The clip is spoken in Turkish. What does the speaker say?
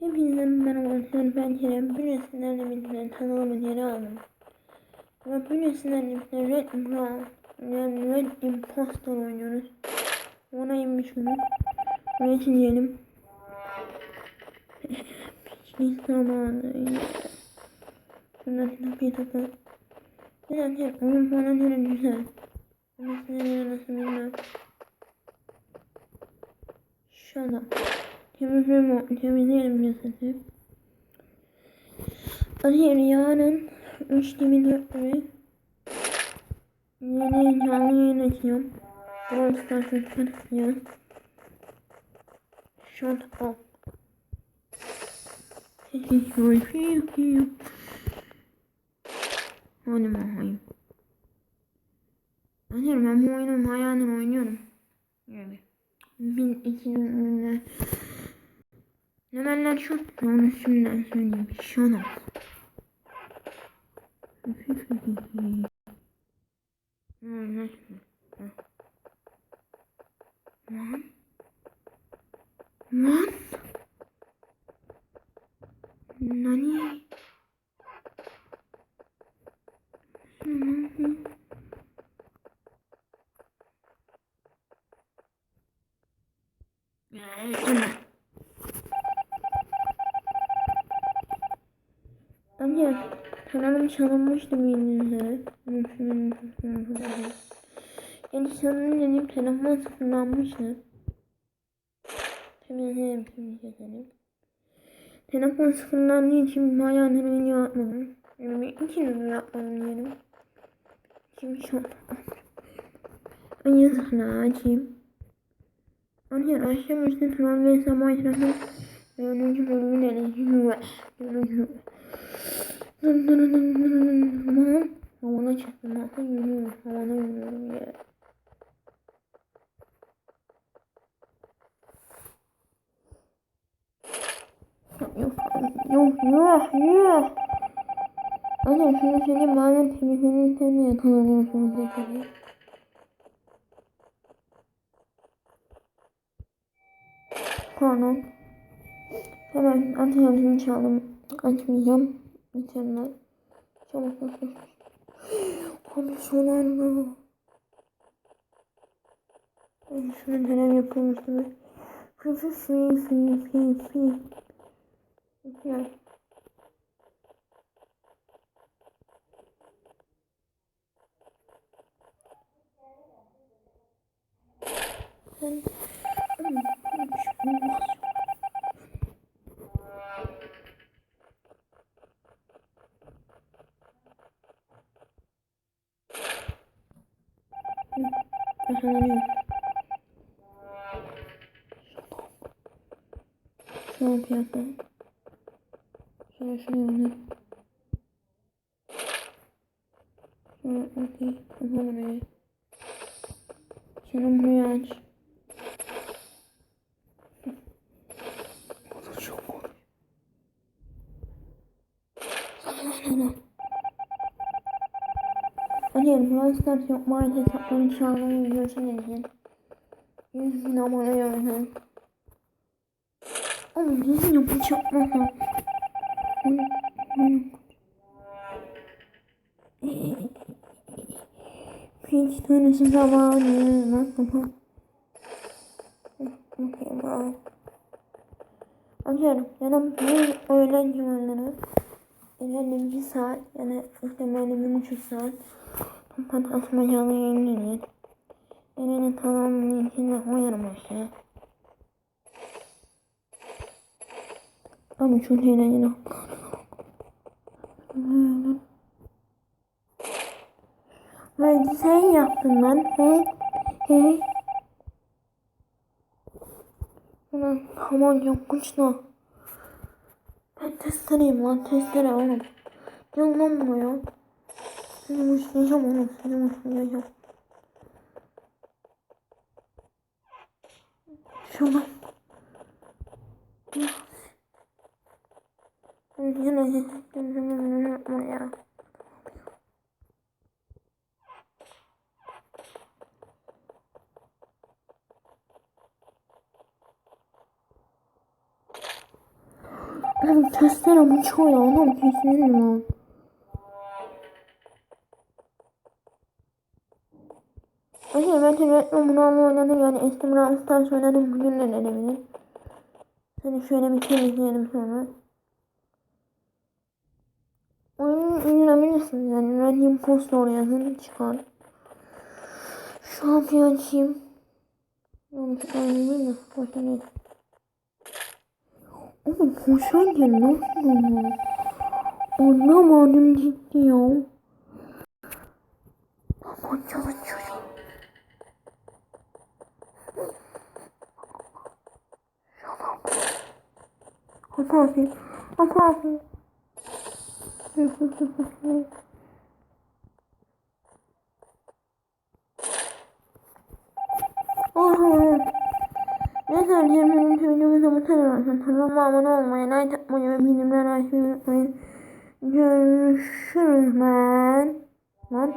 Hepinizden merhaba arkadaşlar ben Kerem. Bünyesinden birlikte kanalımın yeri aldım. Ve bünyesinden birlikte Red Brown yani Red Impostor oynuyoruz. Ona inmiş bunu. Buraya çizelim. Piçlik zamanı. Şundan kapıyı takın. Neden hep oyun falan her güzel. Ama size nasıl bilmem. Şuna. Temizleyelim, cesedi. Hayır yarın 3 gibi 4 gibi yeni canlı yayın açıyorum. Brawl Stars'ı tanıtacağız. Shut up. Hadi bakayım. Hayır ben bu oyunu hayalen oynuyorum. Yani. Bin iki ürünler. Nemenler şu. Onu şimdiden söyleyeyim. Şuna. Lan. Lan. Nani? Ana. Amca kanalım çalınmıştı bildiğinizde. Yani çalınınca dedim telefon sıfırlanmıştı. Temizleyelim temizleyelim. Telefon sıfırlandığı için bayağı video atmadım. Yani iki video yapmadım diyelim. Şimdi şu an yazıkla açayım. Arkadaşlar akşam üstü Turan ve Sabah Etrafı Dördüncü bölümün enerji Dördüncü Aman Havana çıktım Havana yürüyorum. Havana yürüyorum ya? Yok yok yok Anne şunu söyleyeyim bazen temizlenirken de yakalanıyorsunuz mesela Pardon. Hemen antrenörünü çaldım. Açmayacağım. Biterler. Çabuk. Abi son anda. Ben şunu dönem. Fı fı fı fı fı fı. Gel. Ben... Yakalanıyor. Şu an piyasa. Şöyle şuraya onu. Şöyle okey. Tamam oraya. Şunu buraya aç. Çok korkuyorum. Brawl Stars yok. Maalesef hesaplarını çağırmayı biliyorsun. 100 bin abone yani. Oğlum düzgün yapacak mı? Hiç tanesi zamanı. Nasıl? Okey, bravo. Arkadaşlar, yarın bu öğlen civarları ileride bir saat yani ihtimalle bir buçuk saat asmacalı yayınlanıyor. Eren'in kanalının içinde koyarım aşağı. Abi çok eğlenceli. Hadi sen yaptın lan. He? He? Ulan aman da. Ben testereyim lan testere oğlum. Gel lan buraya. Seni uçlayacağım oğlum seni uçlayacağım. Şuna. Yine yine yapma ya. Oğlum testere bıçağı ya. Adam mi lan? Tekrar bunu ama oynadım yani eski Brawl Stars oynadım bugün de denebilir. Seni şöyle bir temizleyelim sonra. Oyunu oynayabilirsiniz yani Red Impostor yazın çıkar. Bir açayım. Yanlış oynayayım da başta ne? Oğlum koşarken nasıl oluyor? Anlamadım ciddi ya. Apa yapayım? Apa yapayım? Oha. Ne söyleyeyim benim videomuza bu olsun. Kanalıma abone olmayı, like atmayı ve bildirimleri açmayı unutmayın. Görüşürüz ben. Lan.